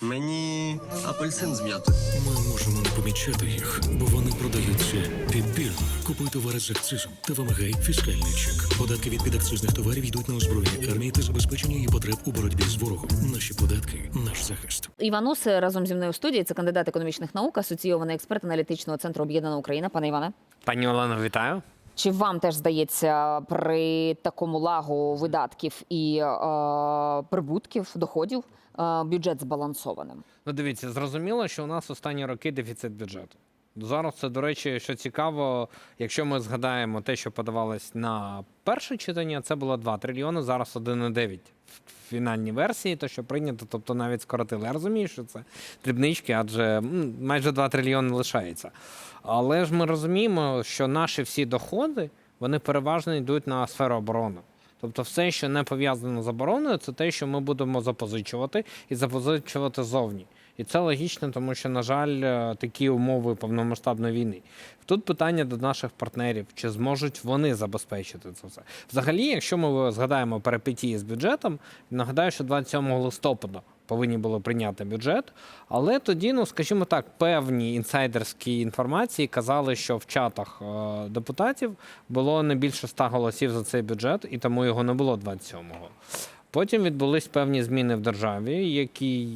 Мені апельсин з м'ятою. Ми можемо не помічати їх, бо вони продаються підбірно. Купуй товари з акцизом та вимагай фіскальний чек. Податки від підакцизних товарів йдуть на озброєння армії та забезпечення її потреб у боротьбі з ворогом. Наші податки, наш захист. Іван Ус разом зі мною в студії. Це кандидат економічних наук, асоційований експерт аналітичного центру Об'єднана Україна. Пане Іване, Пані Олено, вітаю. чи вам теж здається при такому лагу видатків і е, прибутків доходів бюджет збалансованим? Ну, дивіться, зрозуміло, що у нас останні роки дефіцит бюджету. Зараз це, до речі, що цікаво, якщо ми згадаємо те, що подавалось на перше читання, це було 2 трильйони, зараз 1,9 в фінальній версії, то що прийнято, тобто навіть скоротили. Я розумію, що це дрібнички, адже майже 2 трильйони лишається. Але ж ми розуміємо, що наші всі доходи вони переважно йдуть на сферу оборони. Тобто, все, що не пов'язано з обороною, це те, що ми будемо запозичувати і запозичувати зовні. І це логічно, тому що, на жаль, е, такі умови повномасштабної війни. Тут питання до наших партнерів, чи зможуть вони забезпечити це все. Взагалі, якщо ми згадаємо перипетії з бюджетом, нагадаю, що 27 листопада повинні були прийняти бюджет, але тоді, ну скажімо так, певні інсайдерські інформації казали, що в чатах е, депутатів було не більше 100 голосів за цей бюджет, і тому його не було 27-го. Потім відбулись певні зміни в державі, які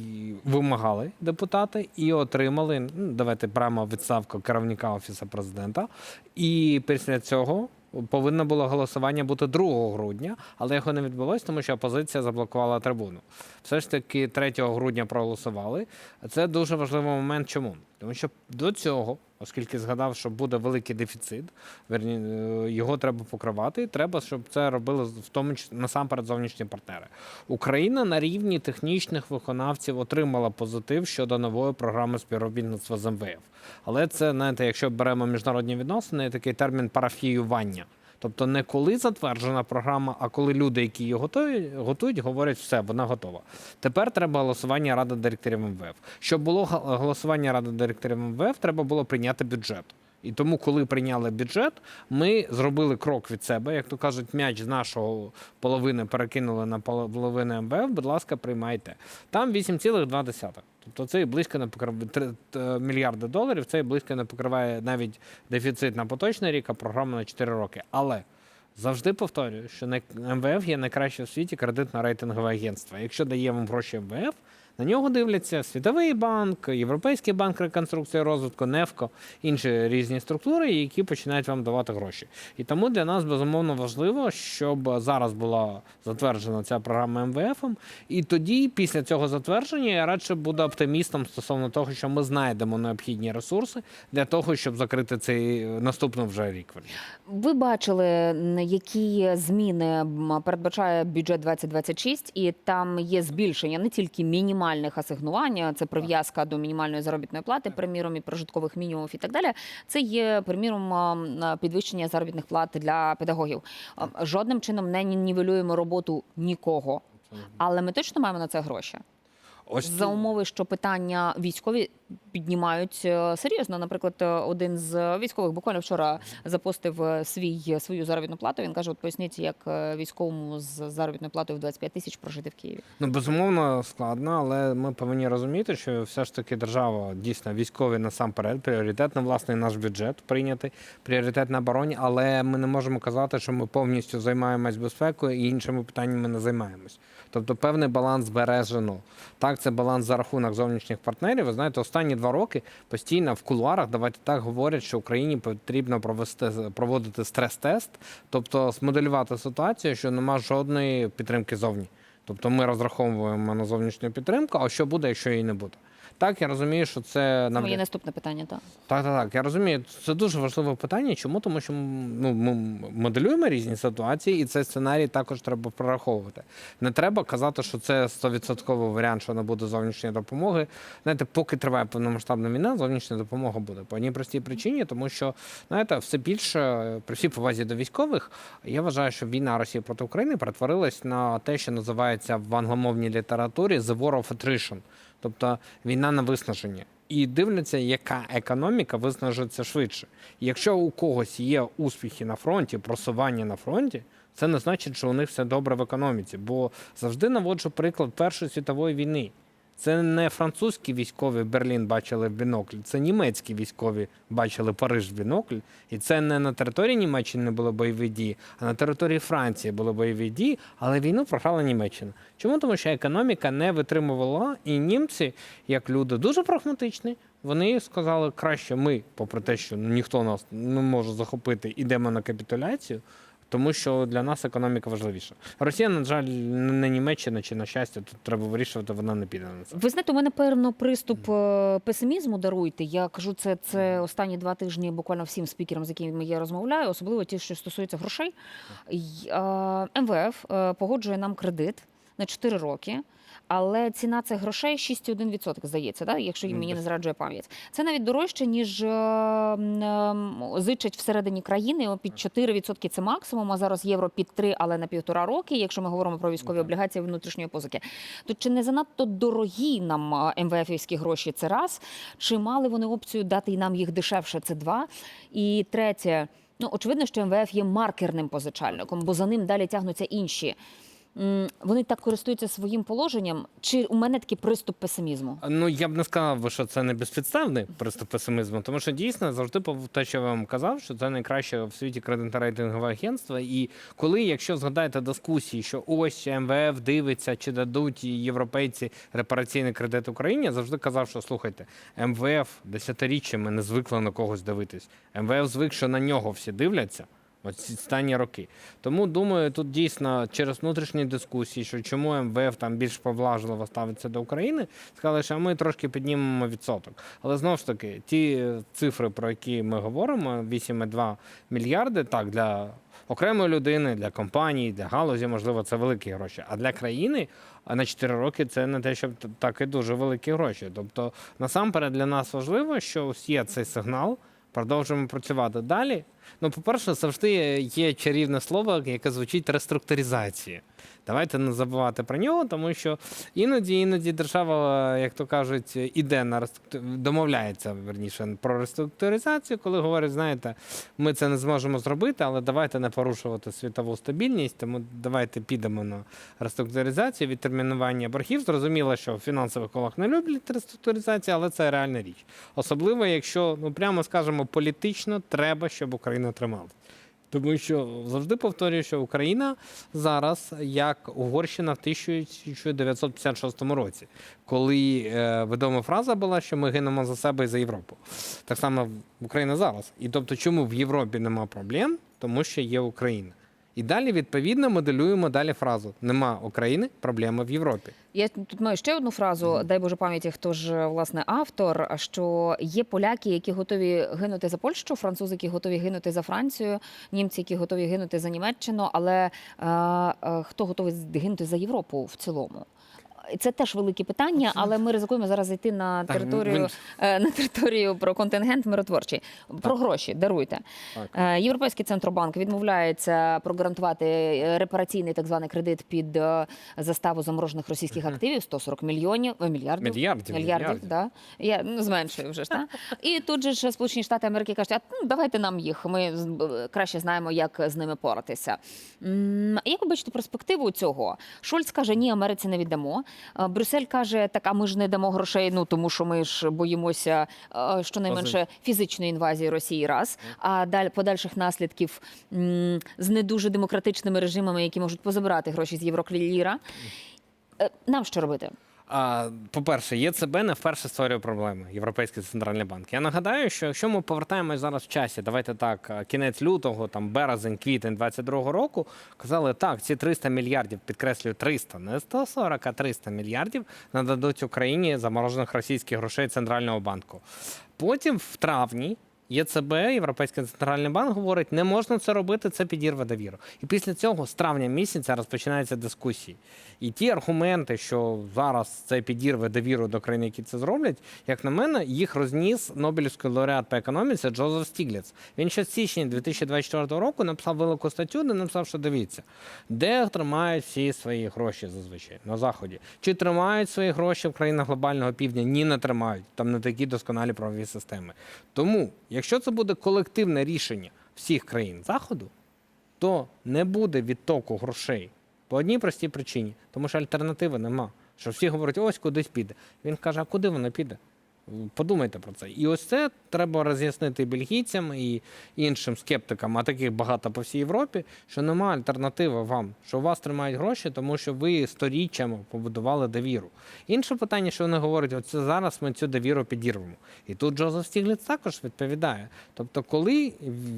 вимагали депутати і отримали. Ну, давайте прямо відставку керівника офісу президента. І після цього повинно було голосування бути 2 грудня, але його не відбулось, тому що опозиція заблокувала трибуну. Все ж таки 3 грудня проголосували. Це дуже важливий момент. Чому? Тому що до цього, оскільки згадав, що буде великий дефіцит, е, його треба покривати. і Треба, щоб це робили в тому числі насамперед зовнішні партнери. Україна на рівні технічних виконавців отримала позитив щодо нової програми співробітництва з МВФ. Але це, знаєте, якщо беремо міжнародні відносини, такий термін парафіювання. Тобто не коли затверджена програма, а коли люди, які її готують, готують, говорять, все, вона готова. Тепер треба голосування Ради директорів МВФ. Щоб було голосування Ради директорів МВФ, треба було прийняти бюджет. І тому, коли прийняли бюджет, ми зробили крок від себе. Як то кажуть, м'яч з нашого половини перекинули на половину МВФ. Будь ласка, приймайте. Там 8,2. Тобто це близько не покриває мільярди доларів. Це близько не покриває навіть дефіцит на поточний рік, а програма на 4 роки. Але завжди повторюю, що МВФ є найкраще в світі кредитно-рейтингове агентство. Якщо дає вам гроші МВФ, на нього дивляться Світовий банк, Європейський банк реконструкції розвитку, НЕФКО, інші різні структури, які починають вам давати гроші. І тому для нас безумовно важливо, щоб зараз була затверджена ця програма МВФ. І тоді, після цього затвердження, я радше буду оптимістом стосовно того, що ми знайдемо необхідні ресурси для того, щоб закрити цей наступний вже рік. Ви бачили, які зміни передбачає бюджет 2026, і там є збільшення не тільки мінімальних асигнувань, це прив'язка до мінімальної заробітної плати, приміром і прожиткових мінімумів і так далі. Це є приміром підвищення заробітних плат для педагогів. Жодним чином не нівелюємо роботу нікого, але ми точно маємо на це гроші. Ось За умови, що питання військові піднімають е, серйозно. Наприклад, е, один з військових буквально вчора запостив е, свій свою заробітну плату. Він каже: от поясніть, як військовому з заробітною платою в 25 тисяч прожити в Києві. Ну, безумовно, складно, але ми повинні розуміти, що все ж таки держава дійсно військові насамперед, пріоритет на власний наш бюджет прийняти, пріоритет на обороні, але ми не можемо казати, що ми повністю займаємось безпекою і іншими питаннями не займаємось. Тобто певний баланс збережено. Так, це баланс за рахунок зовнішніх партнерів. Ви знаєте, останні два роки постійно в кулуарах, давайте так говорять, що Україні потрібно провести проводити стрес-тест, тобто смоделювати ситуацію, що нема жодної підтримки зовні. Тобто ми розраховуємо на зовнішню підтримку, а що буде, якщо її не буде? Так, я розумію, що це нам моє наступне питання. Так. так, так, так. Я розумію. Це дуже важливе питання. Чому? Тому що ну, ми моделюємо різні ситуації, і цей сценарій також треба прораховувати. Не треба казати, що це 100% варіант, що не буде зовнішньої допомоги. Знаєте, поки триває повномасштабна війна, зовнішня допомога буде. По одній простій причині, тому що знаєте, все більше при всій повазі до військових, я вважаю, що війна Росії проти України перетворилась на те, що називається в англомовній літературі «the war of attrition», тобто війна на виснаження. І дивляться, яка економіка виснажиться швидше. Якщо у когось є успіхи на фронті, просування на фронті, це не значить, що у них все добре в економіці. Бо завжди наводжу приклад Першої світової війни. Це не французькі військові Берлін бачили в бінокль, це німецькі військові бачили Париж в бінокль. І це не на території Німеччини були бойові дії, а на території Франції були бойові дії, але війну програла Німеччина. Чому? Тому що економіка не витримувала, і німці, як люди дуже прагматичні, вони сказали, краще ми, попри те, що ніхто нас не може захопити, ідемо на капітуляцію. Тому що для нас економіка важливіша. Росія, на жаль, не Німеччина чи на щастя, тут треба вирішувати, вона не піде на це. Ви знаєте, у мене певно приступ е, песимізму даруйте. Я кажу, це, це останні два тижні буквально всім спікерам, з якими я розмовляю, особливо ті, що стосуються грошей. Е, МВФ е, погоджує нам кредит на 4 роки. Але ціна цих грошей 6,1%, здається, да? якщо Ну, мені не зраджує пам'ять. Це навіть дорожче, ніж е, ем, зичать всередині країни. Під 4% це максимум, а зараз євро під 3, але на півтора роки, якщо ми говоримо про військові так. облігації внутрішньої позики. То чи не занадто дорогі нам а, МВФівські гроші? Це раз. Чи мали вони опцію дати і нам їх дешевше? Це два. І третє, ну очевидно, що МВФ є маркерним позичальником, бо за ним далі тягнуться інші. Вони так користуються своїм положенням. Чи у мене такий приступ песимізму? Ну я б не сказав, що це не безпідставний приступ песимізму, тому що дійсно завжди пов- те, що я вам казав, що це найкраще в світі кредитно-рейтингове агентство. І коли, якщо згадаєте дискусії, що ось МВФ дивиться, чи дадуть європейці репараційний кредит Україні, я завжди казав, що слухайте, МВФ десятиріччями не звикли на когось дивитись. МВФ звик, що на нього всі дивляться. От ці останні роки. Тому думаю, тут дійсно через внутрішні дискусії, що чому МВФ там більш поблажливо ставиться до України, сказали, що ми трошки піднімемо відсоток. Але знову ж таки, ті цифри, про які ми говоримо, 8,2 мільярди, так, для окремої людини, для компанії, для галузі, можливо, це великі гроші. А для країни на 4 роки це не те, щоб так і дуже великі гроші. Тобто, насамперед для нас важливо, що є цей сигнал. Продовжуємо працювати далі. Ну, по-перше, завжди є чарівне слово, яке звучить реструктуризація. Давайте не забувати про нього, тому що іноді, іноді держава, як то кажуть, іде на домовляється верніше про реструктуризацію, коли говорять, знаєте, ми це не зможемо зробити, але давайте не порушувати світову стабільність, тому давайте підемо на реструктуризацію, відтермінування боргів. Зрозуміло, що в фінансових колах не люблять реструктуризацію, але це реальна річ. Особливо, якщо, ну прямо скажемо, політично треба, щоб Україна трималась. Тому що завжди повторюю, що Україна зараз як Угорщина в 1956 році, коли е, відома фраза була, що ми гинемо за себе і за Європу. Так само Україна зараз. І тобто, чому в Європі нема проблем? Тому що є Україна. І далі, відповідно, моделюємо далі фразу: нема України, проблеми в Європі. Я тут маю ще одну фразу, дай Боже пам'яті, хто ж власне автор. Що є поляки, які готові гинути за Польщу, французи, які готові гинути за Францію, німці, які готові гинути за Німеччину, але е, е, хто готовий гинути за Європу в цілому? Це теж велике питання, але ми ризикуємо зараз зайти на Так, територію ви- е, на територію про контингент миротворчий. Про гроші даруйте. Так. Е, Європейський центробанк відмовляється прогарантувати е, репараційний так званий кредит під заставу заморожених російських активів 140 мільйонів мільярдів. Мільярдів, мільярдів, мільярдів. Да. Я ну, зменшую вже ж та і тут же ж Сполучені Штати Америки кажуть, а ну, давайте нам їх. Ми краще знаємо, як з ними поратися. Як ви бачите перспективу цього? Шольц каже, ні, Америці не віддамо. Е, Брюссель каже, так а ми ж не дамо грошей. Ну тому що ми ж боїмося е, щонайменше фізичної інвазії Росії, раз а далі подальших наслідків з не дуже демократичними режимами, які можуть позабирати гроші з єврокліра. Е, Нам що робити? По-перше, ЄЦБ не вперше створює проблеми. Європейський центральний банк. Я нагадаю, що якщо ми повертаємось зараз в часі, давайте так, кінець лютого, там березень, квітень 22-го року, казали, так, ці 300 мільярдів, підкреслюю, 300, не 140, а 300 мільярдів нададуть Україні заморожених російських грошей центрального банку. Потім в травні. ЄЦБ, Європейський центральний банк, говорить, не можна це робити, це підірве довіру. І після цього з травня місяця розпочинаються дискусії. І ті аргументи, що зараз це підірве довіру до країн, які це зроблять, як на мене, їх розніс Нобелівський лауреат по економіці Джозеф Стігліц. Він ще в січні 2024 року написав велику статтю, де написав, що дивіться, де тримають всі свої гроші зазвичай на заході. Чи тримають свої гроші в країнах глобального півдня? Ні, не тримають. Там не такі досконалі правові системи. Тому, якщо це буде колективне рішення всіх країн заходу, то не буде відтоку грошей по одній простій причині, тому що альтернативи нема. Що всі говорять, ось кудись піде. Він каже, а куди воно піде? Подумайте про це. І ось це треба роз'яснити бельгійцям і іншим скептикам, а таких багато по всій Європі, що немає альтернативи вам, що у вас тримають гроші, тому що ви сторіччями побудували довіру. Інше питання, що вони говорять, оце зараз ми цю довіру підірвемо. І тут Джозеф Стігліц також відповідає. Тобто, коли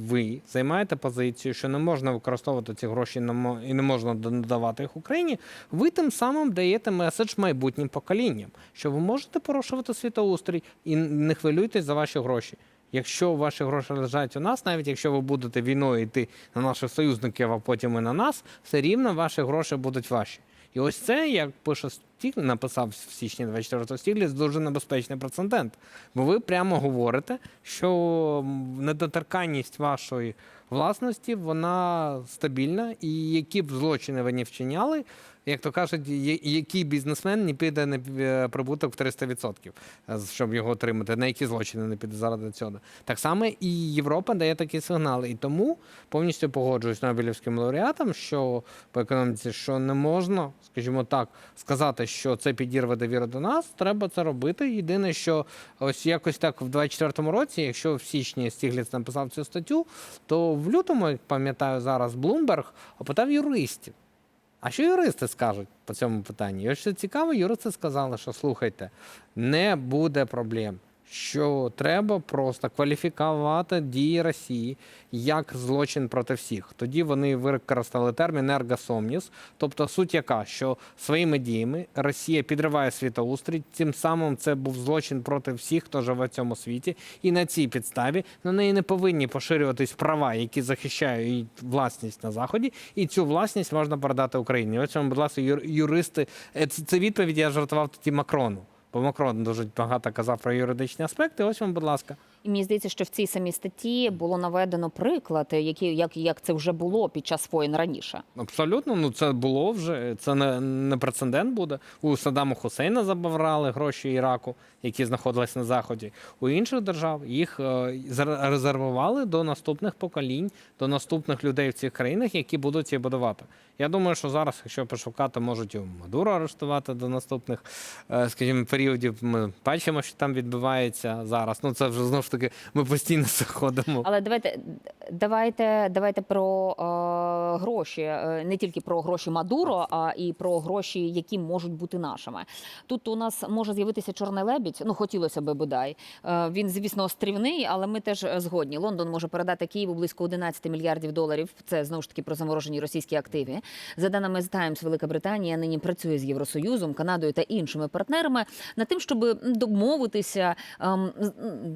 ви займаєте позицію, що не можна використовувати ці гроші і не можна додавати їх Україні, ви тим самим даєте меседж майбутнім поколінням, що ви можете порушувати світоустрій і не хвилюйтесь за ваші гроші. Якщо ваші гроші лежать у нас, навіть якщо ви будете війною йти на наших союзників, а потім і на нас, все рівно ваші гроші будуть ваші. І ось це, як пише Стіг, написав в січні 24 Стігліц, дуже небезпечний прецедент. Бо ви прямо говорите, що недоторканність вашої власності вона стабільна, і які б злочини ви не вчиняли, як то кажуть, який бізнесмен не піде на е, прибуток в 300%, е, щоб його отримати, на які злочини не піде заради цього. Так само і Європа дає такі сигнали. І тому повністю погоджуюсь з Нобелівським лауреатом, що по економіці, що не можна, скажімо так, сказати, що це підірве довіру до нас. Треба це робити. Єдине, що ось якось так в 24-му році, якщо в січні Стігліц написав цю статтю, то в лютому, як пам'ятаю зараз, Блумберг опитав юристів. А що юристи скажуть по цьому питанні? І ось що цікаво, юристи сказали, що слухайте, не буде проблем. Що треба просто кваліфікувати дії Росії як злочин проти всіх. Тоді вони використали термін «ергосомніс», тобто суть яка, що своїми діями Росія підриває світоустрій, тим самим це був злочин проти всіх, хто живе в цьому світі, і на цій підставі на неї не повинні поширюватись права, які захищають власність на заході, і цю власність можна передати Україні. Ось будь ласка, юр- юристи. Е, це відповідь я жартував тоді Макрону. Бо Макрон дуже багато казав про юридичні аспекти. Ось вам, будь ласка. І мені здається, що в цій самій статті було наведено приклад, які як, як це вже було під час воєн раніше. Абсолютно, ну це було вже. Це не, не прецедент буде. У Саддама Хусейна забрали гроші Іраку, які знаходились на заході. У інших держав їх е, резервували до наступних поколінь, до наступних людей в цих країнах, які будуть ці будувати. Я думаю, що зараз, якщо пошукати, можуть і Мадуро арештувати до наступних, е, скажімо, періодів. Ми бачимо, що там відбувається зараз. Ну це вже знову ж таки, ми постійно заходимо. Але давайте давайте, давайте про е, гроші, е, не тільки про гроші Мадуро, а і про гроші, які можуть бути нашими. Тут у нас може з'явитися чорний лебідь. Ну хотілося би бодай. Е, він, звісно, острівний, але ми теж згодні. Лондон може передати Києву близько 11 мільярдів доларів. Це знову ж таки про заморожені російські активи. За даними з Times, Велика Британія нині працює з Євросоюзом, Канадою та іншими партнерами над тим, щоб домовитися, ем,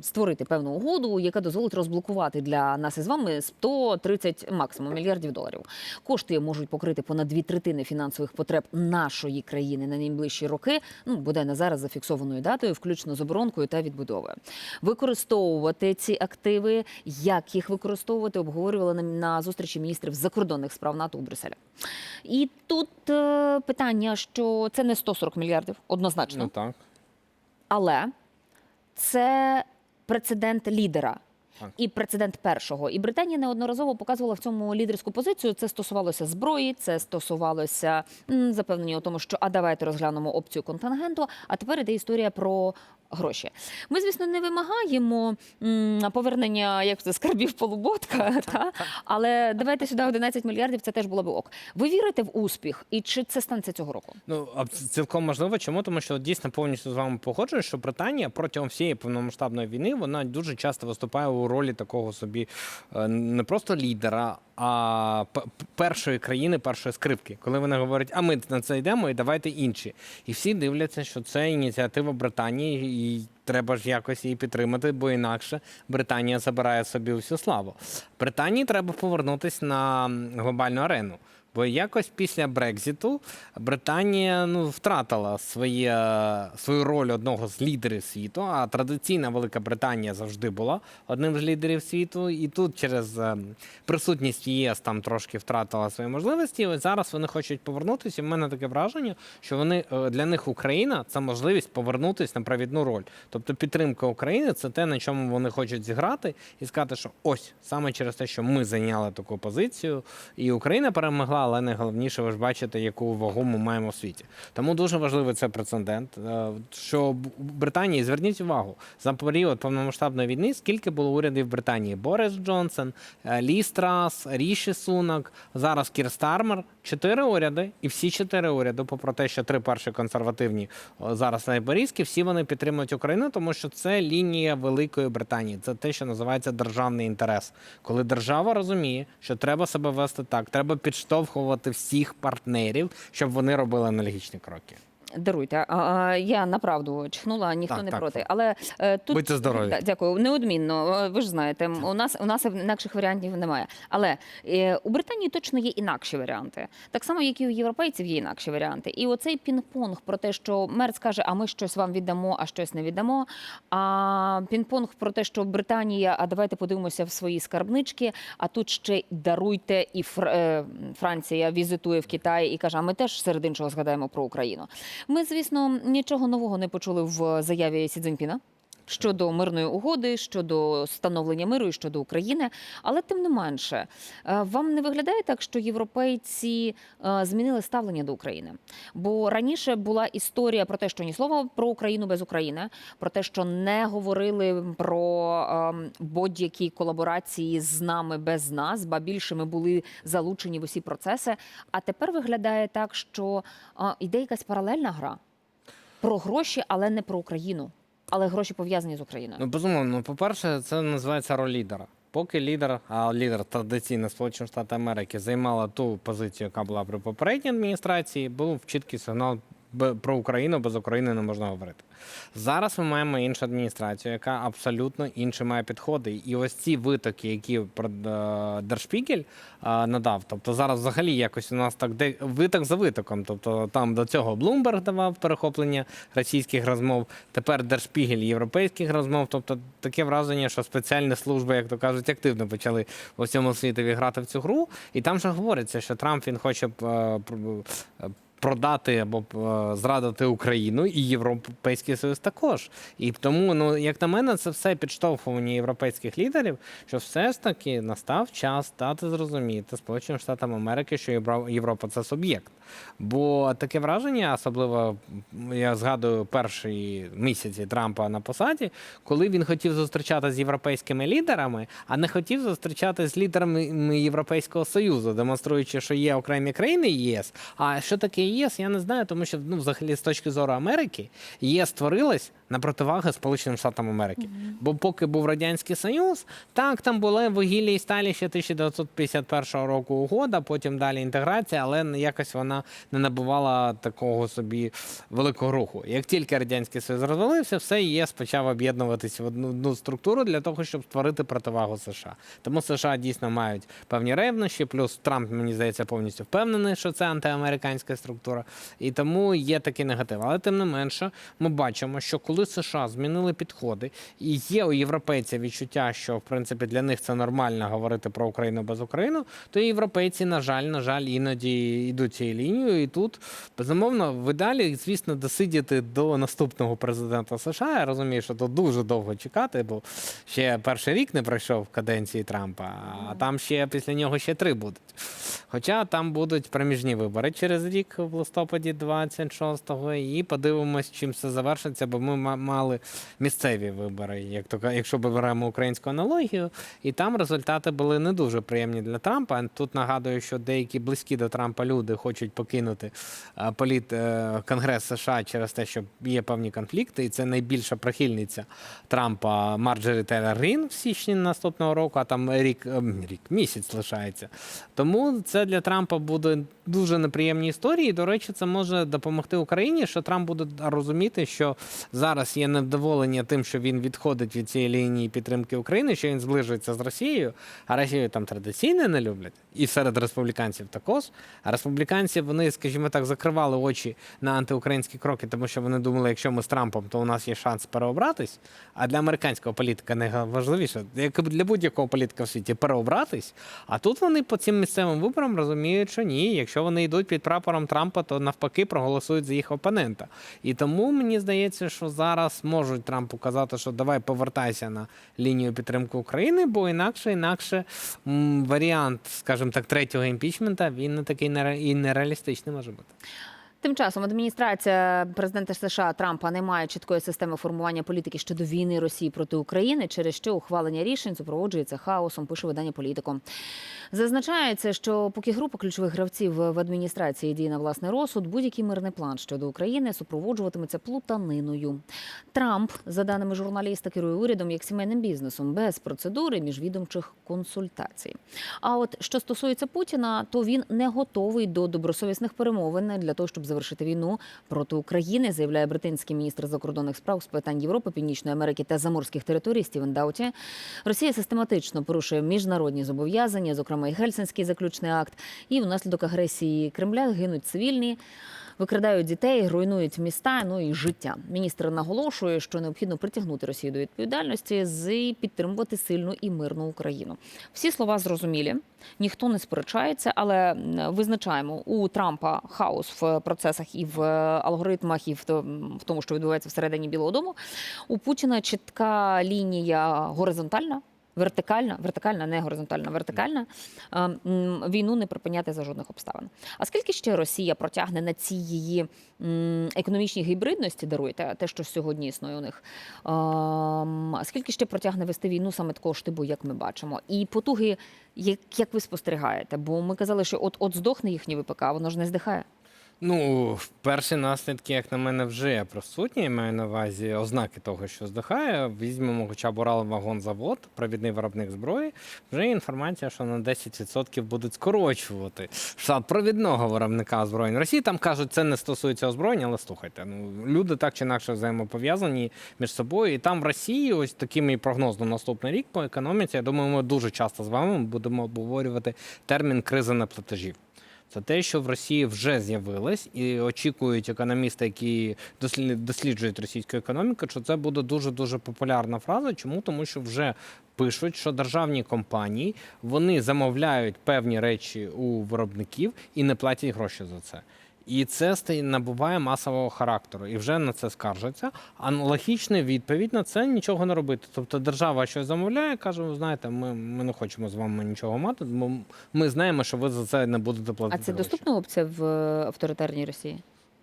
створити певну угоду, яка дозволить розблокувати для нас із вами 130 максимум мільярдів доларів. Кошти можуть покрити понад дві третини фінансових потреб нашої країни на найближчі роки. Ну буде на зараз зафіксованою датою, включно з оборонкою та відбудовою. Використовувати ці активи, як їх використовувати, обговорювали на, на зустрічі міністрів закордонних справ НАТО у Брюсселі. І тут е, питання, що це не 140 мільярдів, однозначно. Ну так. Але це прецедент лідера. І прецедент першого. І Британія неодноразово показувала в цьому лідерську позицію. Це стосувалося зброї, це стосувалося м, запевнення у тому, що а давайте розглянемо опцію контингенту. А тепер іде історія про гроші. Ми, звісно, не вимагаємо м, повернення як це скарбів полуботка, та але давайте сюди 11 мільярдів. Це теж було б ок. Ви вірите в успіх, і чи це станеться цього року? Ну, а цілком можливо. Чому? Тому що дійсно повністю з вами погоджуюсь, що Британія протягом всієї повномасштабної війни вона дуже часто виступає у ролі такого собі е, не просто лідера, а першої країни, першої скрипки. Коли вони говорять, а ми на це йдемо, і давайте інші. І всі дивляться, що це ініціатива Британії, і треба ж якось її підтримати, бо інакше Британія забирає собі всю славу. Британії треба повернутися на глобальну арену. Бо якось після Брекзиту Британія ну, втратила своє, свою роль одного з лідерів світу, а традиційна Велика Британія завжди була одним з лідерів світу. І тут через е, присутність ЄС там трошки втратила свої можливості. І ось зараз вони хочуть повернутися. І в мене таке враження, що вони е, для них Україна це можливість повернутися на провідну роль. Тобто підтримка України це те, на чому вони хочуть зіграти, і сказати, що ось саме через те, що ми зайняли таку позицію, і Україна перемогла, але найголовніше, ви ж бачите, яку вагу ми маємо в світі. Тому дуже важливий це прецедент. е, Що у Британії зверніть увагу за період повномасштабної війни, скільки було урядів Британії: Борис Джонсон, е, Лі Страс, Ріші Сунак, зараз Кір Стармер. Чотири уряди, і всі чотири уряди, попри те, що три перші консервативні о, зараз лейбористські, всі вони підтримують Україну, тому що це лінія Великої Британії. Це те, що називається державний інтерес. Коли держава розуміє, що треба себе вести так, треба підштовхувати всіх партнерів, щоб вони робили аналогічні кроки. Даруйте, я направду чхнула, ніхто Так, не так, проти. Але е, тут Будьте здорові. Да, дякую. Неодмінно. Е, Ви ж знаєте, у нас у нас інакших варіантів немає. Але е, у Британії точно є інакші варіанти, так само, як і у європейців є інакші варіанти. І оцей пінг-понг про те, що Мерц каже, а ми щось вам віддамо, а щось не віддамо. А пінг-понг про те, що Британія, а давайте подивимося в свої скарбнички. А тут ще даруйте, і Фр- Франція візитує в Китай і каже, а ми теж серед іншого згадаємо про Україну. Ми, звісно, нічого нового не почули в заяві Сі Цзіньпіна щодо мирної угоди, щодо встановлення миру і щодо України. Але тим не менше, е, вам не виглядає так, що європейці е, змінили ставлення до України? Бо раніше була історія про те, що ні слова про Україну без України, про те, що не говорили про ем, будь-які колаборації з нами без нас, ба більше ми були залучені в усі процеси. А тепер виглядає так, що е, йде якась паралельна гра про гроші, але не про Україну. Але гроші пов'язані з Україною. Ну, безумовно, по-перше, це називається роль лідера. Поки лідер, а лідер традиційно Сполучені Штати Америки займала ту позицію, яка була при попередній адміністрації, був чіткий сигнал «Бе- про Україну, без України не можна говорити. Зараз ми маємо іншу адміністрацію, яка абсолютно інші має підходи. І ось ці витоки, які е, Держпігель е, надав, тобто зараз взагалі якось у нас так де виток за витоком. Тобто там до цього Блумберг давав перехоплення російських розмов, тепер Держпігель європейських розмов. Тобто таке враження, що спеціальні служби, як то кажуть, активно почали у всьому світові грати в цю гру. І там же говориться, що Трамп він хоче е, продати або е, зрадити Україну і Європейський Союз також. І тому, ну як на мене, це все підштовхування європейських лідерів, що все ж таки настав час дати зрозуміти Сполученим Штатам Америки, що Європа це суб'єкт. Бо таке враження, особливо я згадую перші місяці Трампа на посаді, коли він хотів зустрічатися з європейськими лідерами, а не хотів зустрічатися з лідерами Європейського Союзу, демонструючи, що є окремі країни ЄС. А що таке ЄС, я не знаю, тому що ну, взагалі з точки зору Америки ЄС створилась на противаги Сполученим Штатам Америки. Бо поки був Радянський Союз, так там були вугілля і сталі ще 1951 року угода, потім далі інтеграція, але якось вона не набувала такого собі великого руху. Як тільки Радянський Союз розвалився, все ЄС почав об'єднуватися в одну, одну структуру для того, щоб створити противагу США. Тому США дійсно мають певні ревнощі, плюс Трамп, мені здається, повністю впевнений, що це антиамериканська структура. І тому є такий негатив. Але тим не менше, ми бачимо, що коли США змінили підходи, і є у європейців відчуття, що в принципі для них це нормально говорити про Україну без України, то європейці, на жаль, на жаль, іноді йдуть цією лінією. І тут безумовно в ідеалі, звісно, досидіти до наступного президента США. Я розумію, що тут дуже довго чекати, бо ще перший рік не пройшов каденції Трампа, а там ще після нього ще три будуть. Хоча там будуть проміжні вибори через рік в листопаді 26-го, і подивимось, чим це завершиться, бо ми мали місцеві вибори, як то якщо беремо українську аналогію, і там результати були не дуже приємні для Трампа. Тут нагадую, що деякі близькі до Трампа люди хочуть покинути е, політ е, Конгрес США через те, що є певні конфлікти, і це найбільша прихильниця Трампа Марджорі Тейлор Грін в січні наступного року, а там рік, ем, рік місяць лишається. Тому це для Трампа буде дуже неприємні історії. До речі, це може допомогти Україні, що Трамп буде розуміти, що зараз є невдоволення тим, що він відходить від цієї лінії підтримки України, що він зближується з Росією, а Росію там традиційно не люблять, і серед республіканців також. А республіканці вони, скажімо так, закривали очі на антиукраїнські кроки, тому що вони думали, якщо ми з Трампом, то у нас є шанс переобратись. А для американського політика найважливіше, як для будь-якого політика в світі, переобратись. А тут вони по цим місцевим виборам розуміють, що ні, якщо вони йдуть під прапором Трампа, то навпаки проголосують за їх опонента. І тому мені здається, що зараз. Зараз можуть Трампу казати, що давай повертайся на лінію підтримки України, бо інакше, інакше варіант, скажімо так, третього імпічмента він не такий і нереалістичний може бути. Тим часом адміністрація президента США Трампа не має чіткої системи формування політики щодо війни Росії проти України, через що ухвалення рішень супроводжується хаосом. Пише видання політико. Зазначається, що поки група ключових гравців в адміністрації діє на власний розсуд, будь-який мирний план щодо України супроводжуватиметься плутаниною. Трамп, за даними журналіста, керує урядом як сімейним бізнесом без процедури міжвідомчих консультацій. А от що стосується Путіна, то він не готовий до добросовісних перемовин для того, щоб завершити війну проти України, заявляє британський міністр закордонних справ з питань Європи, Північної Америки та заморських територій Стівен Дауті. Росія систематично порушує міжнародні зобов'язання, зокрема і Гельсінський заключний акт. І внаслідок агресії Кремля гинуть цивільні. Викрадають дітей, руйнують міста, ну і життя. Міністр наголошує, що необхідно притягнути Росію до відповідальності з підтримувати сильну і мирну Україну. Всі слова зрозумілі, ніхто не сперечається, але визначаємо у Трампа хаос в процесах і в алгоритмах, і в тому, що відбувається всередині Білого Дому. У Путіна чітка лінія горизонтальна. Вертикальна, вертикальна, не горизонтальна, вертикальна Е, війну не припиняти за жодних обставин. А скільки ще Росія протягне на цій її економічній гібридності, даруйте, те, що сьогодні існує у них? ем, скільки ще протягне вести війну саме такого штибу, як ми бачимо? І потуги, як, як ви спостерігаєте? Бо ми казали, що от от здохне їхнє ВПК, воно ж не здихає. Ну, перші наслідки, як на мене, вже присутні. Я маю на увазі ознаки того, що здихає. Візьмемо хоча б Уралвагонзавод, провідний виробник зброї. Вже є інформація, що на 10% будуть скорочувати штат провідного виробника озброєнь. Росії там кажуть, це не стосується озброєння, але слухайте, ну люди так чи інакше взаємопов'язані між собою. І там в Росії, ось такий мій прогноз на наступний рік по економіці. Я думаю, ми дуже часто з вами будемо обговорювати термін кризи неплатежів. Це те, що в Росії вже з'явилось, і очікують економісти, які дослід- досліджують російську економіку, що це буде дуже дуже популярна фраза. Чому? Тому що вже пишуть, що державні компанії вони замовляють певні речі у виробників і не платять гроші за це. І це набуває масового характеру, і вже на це скаржаться. Аналогічна відповідь на це нічого не робити. Тобто держава щось замовляє, каже: ви знаєте, ми, ми не хочемо з вами нічого мати, бо ми знаємо, що ви за це не будете платити. А це гроші. доступна опція в е, авторитарній Росії?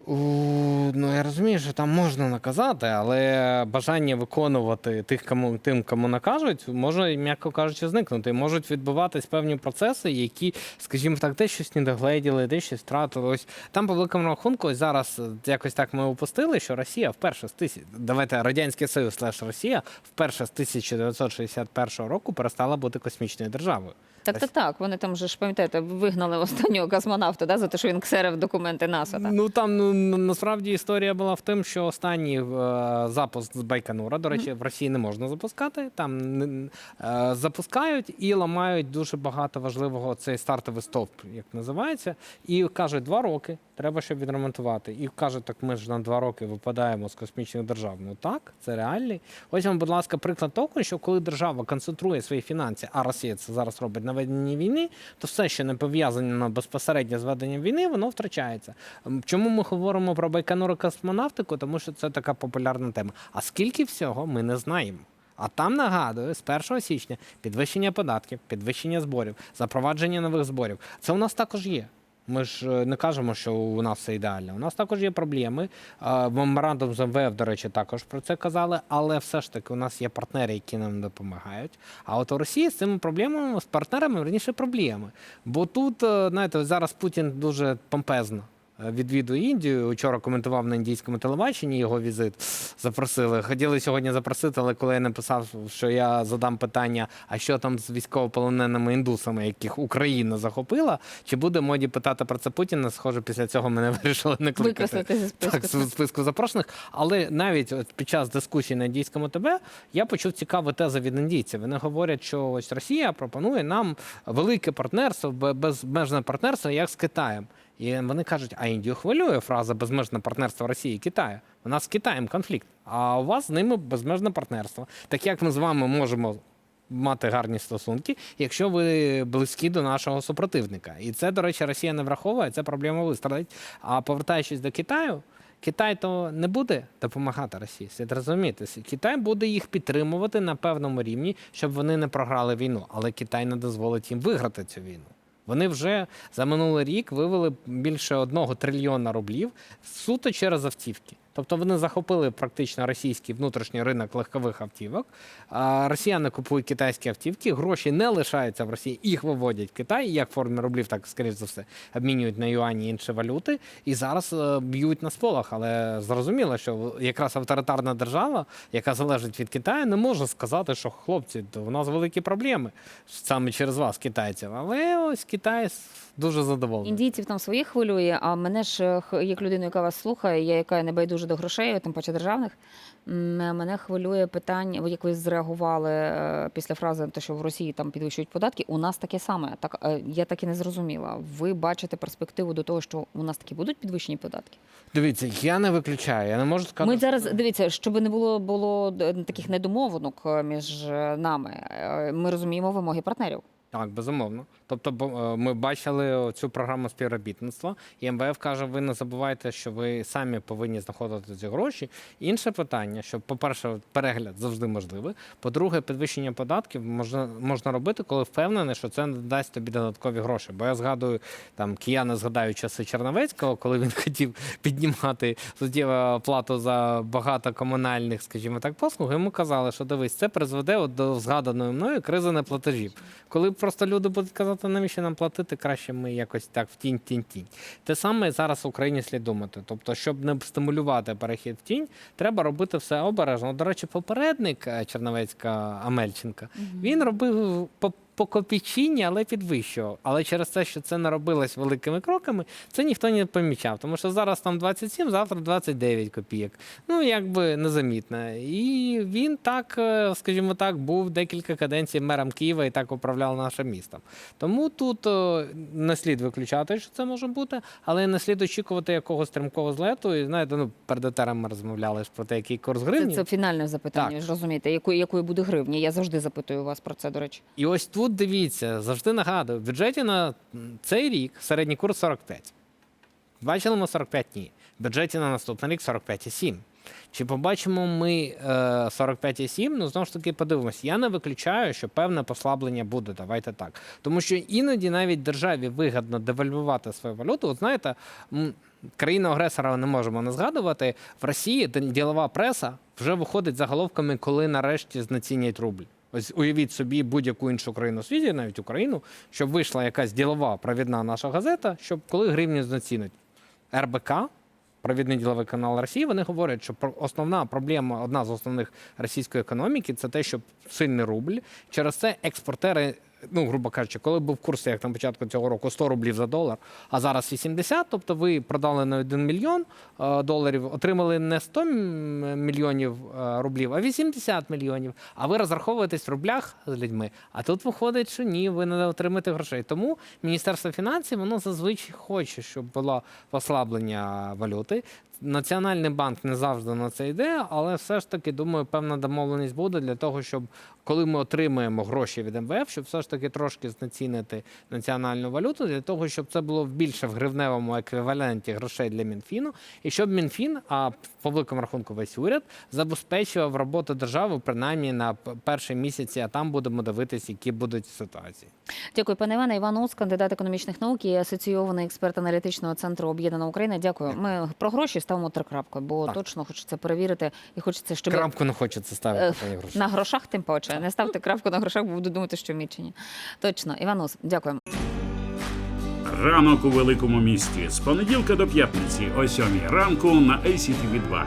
Ну я розумію, що там можна наказати, але бажання виконувати тих, кому тим, кому накажуть, може, м'яко кажучи, зникнути. Можуть відбуватись певні процеси, які, скажімо так, десь щось не догледіли, десь щось втратили. Ось там по великому рахунку, ось зараз е, якось так ми упустили, що Росія вперше з тисяч... давайте Радянський Союз слеш Росія вперше з 1961 року перестала бути космічною державою. Так, так, так. Вони там же ж пам'ятаєте, вигнали останнього космонавта да, за те, що він ксерив документи НАСА. Так? Ну там ну насправді історія була в тим, що останній е, запуск з Байконура, до речі, в Росії не можна запускати. Там е, запускають і ламають дуже багато важливого цей стартовий стовп, як називається, і кажуть, два роки треба, щоб відремонтувати. І кажуть, так ми ж на два роки випадаємо з космічних держав. Ну так, це реальний. Ось вам, будь ласка, приклад того, що коли держава концентрує свої фінанси, а Росія це зараз робить на веденні війни, то все, що не пов'язано безпосередньо з веденням війни, воно втрачається. Чому ми говоримо про Байконур і космонавтику? Тому що це така популярна тема. А скільки всього ми не знаємо. А там нагадую, з 1 січня підвищення податків, підвищення зборів, запровадження нових зборів. Це у нас також є. Ми ж е, не кажемо, що у нас все ідеально. У нас також є проблеми. Е, Меморандум з МВФ, до речі, також про це казали, але все ж таки у нас є партнери, які нам допомагають. А от у Росії з цими проблемами, з партнерами раніше проблеми. Бо тут, е, знаєте, зараз Путін дуже помпезно. Е, Відвідує Індію. Вчора коментував на індійському телебаченні його візит. Запросили. Хотіли сьогодні запросити, але коли я написав, що я задам питання, а що там з військовополоненими індусами, яких Україна захопила, чи буде моді питати про це Путіна? Схоже, після цього мене вирішили не кликати. Зі списку. Так, з списку запрошених. Але навіть під час дискусії на індійському ТБ я почув цікаву тезу від індійців. Вони говорять, що ось Росія пропонує нам велике партнерство, бе- безмежне партнерство, як з Китаєм. І вони кажуть, а Індію хвилює фраза безмежне партнерство Росії і Китаю. У нас з Китаєм конфлікт, а у вас з ними безмежне партнерство. Так як ми з вами можемо мати гарні стосунки, якщо ви близькі до нашого супротивника. І це, до речі, Росія не враховує, це проблема вистрадить. А повертаючись до Китаю, Китай то не буде допомагати Росії. Слід розуміти. Китай буде їх підтримувати на певному рівні, щоб вони не програли війну. Але Китай не дозволить їм виграти цю війну. Вони вже за минулий рік вивели більше одного трильйона рублів суто через автівки. Тобто вони захопили практично російський внутрішній ринок легкових автівок. Росіяни купують китайські автівки, гроші не лишаються в Росії, їх виводять в Китай, як в формі рублів, так скоріш за все, обмінюють на юані і інші валюти, і зараз е, б'ють на сполох. Але зрозуміло, що якраз авторитарна держава, яка залежить від Китаю, не може сказати, що хлопці, у нас великі проблеми саме через вас, китайців. Але ось Китай дуже задоволений. Індійців там своїх хвилює, а мене ж е, як людину, яка вас слухає, я яка не байдуже до грошей, тим паче державних. Мене хвилює питання, як ви зреагували е, після фрази, що в Росії там підвищують податки. У нас таке саме. Так е, я так і не зрозуміла. Ви бачите перспективу до того, що у нас таки будуть підвищені податки? Дивіться, я не виключаю, я не можу сказати. Ми зараз дивіться, щоб не було було е, таких недомовинок між нами. Ми розуміємо вимоги партнерів. Так, безумовно. Тобто, е, ми бачили цю програму співробітництва, і МВФ каже: ви не забувайте, що ви самі повинні знаходити ці гроші. Інше питання, що, по-перше, перегляд завжди можливий. По-друге, підвищення податків можна можна робити, коли впевнений, що це не дасть тобі додаткові гроші. Бо я згадую там кияни згадаю часи Черновецького, коли він хотів піднімати суттєву плату за багато комунальних, скажімо так, послуг. Йому казали, що дивись, це призведе от до згаданої мною кризи неплатежів. Коли просто люди будуть казати, навіщо нам платити, краще ми якось так в тінь, тінь, тінь. Те саме зараз в Україні слід думати. Тобто, щоб не стимулювати перехід в тінь, треба робити все обережно. До речі, попередник е, Черновецька Амельченка він робив по. Копійчині, але підвищував. Але через те, що це не робилось великими кроками, це ніхто не помічав. Тому що зараз там 27, завтра 29 копійок. Ну, якби незамітно. І він так, е, скажімо так, був декілька каденцій мером Києва і так управляв нашим містом. Тому тут е, не слід виключати, що це може бути, але не слід очікувати якогось стрімкого злету. І знаєте, ну перед етером ми розмовляли про те, який курс гривні. це фінальне запитання. Так. Розумієте, якою якою буде гривня? Я завжди запитую вас про це. До речі. І ось тут дивіться, завжди нагадую, в бюджеті на цей рік середній курс 45. Бачили ми 45 ні. В бюджеті на наступний рік 45,7. Чи побачимо ми е, 45,7? Ну, знову ж таки, подивимось. Я не виключаю, що певне послаблення буде. Давайте так. Тому що іноді навіть державі вигідно девальвувати свою валюту. От знаєте, країну-агресора не можемо не згадувати. В Росії ділова преса вже виходить заголовками, коли нарешті знецінять рубль. Ось уявіть собі будь-яку іншу країну в світі, навіть Україну, щоб вийшла якась ділова провідна наша газета, щоб коли гривню знецінить. РБК, провідний діловий канал Росії, вони говорять, що основна проблема, одна з основних російської економіки, це те, що сильний рубль. Через це експортери, ну грубо кажучи, коли був курс, як на початку цього року, 100 рублів за долар, а зараз 80, тобто ви продали на 1 мільйон е, доларів, отримали не 100 мільйонів е, рублів, а 80 мільйонів. А ви розраховуєтесь в рублях з людьми. А тут виходить, що ні, ви не отримаєте грошей. Тому Міністерство фінансів воно зазвичай хоче, щоб було послаблення валюти. Національний банк не завжди на це йде, але все ж таки думаю, певна домовленість буде для того, щоб коли ми отримаємо гроші від МВФ, щоб все ж таки трошки знецінити національну валюту, для того, щоб це було більше в гривневому еквіваленті грошей для Мінфіну, і щоб Мінфін, а по великому рахунку весь уряд, забезпечував роботу держави принаймні на перші місяці, а там будемо дивитися, які будуть ситуації. Дякую, пане Іване. Іван Ус, кандидат економічних наук і асоційований експерт аналітичного центру Об'єднана Україна. Дякую. Ми про гроші ставимо три крапки, бо Так. точно хочеться перевірити і хочеться, щоб крапку не хочеться ставити Е, пані гроші. на грошах тим паче. Не ставте крапку на грошах, бо буду думати, що мічені. Точно, Іванус, дякуємо. Ранок у великому місті з понеділка до п'ятниці о 7 ранку на ACTV 2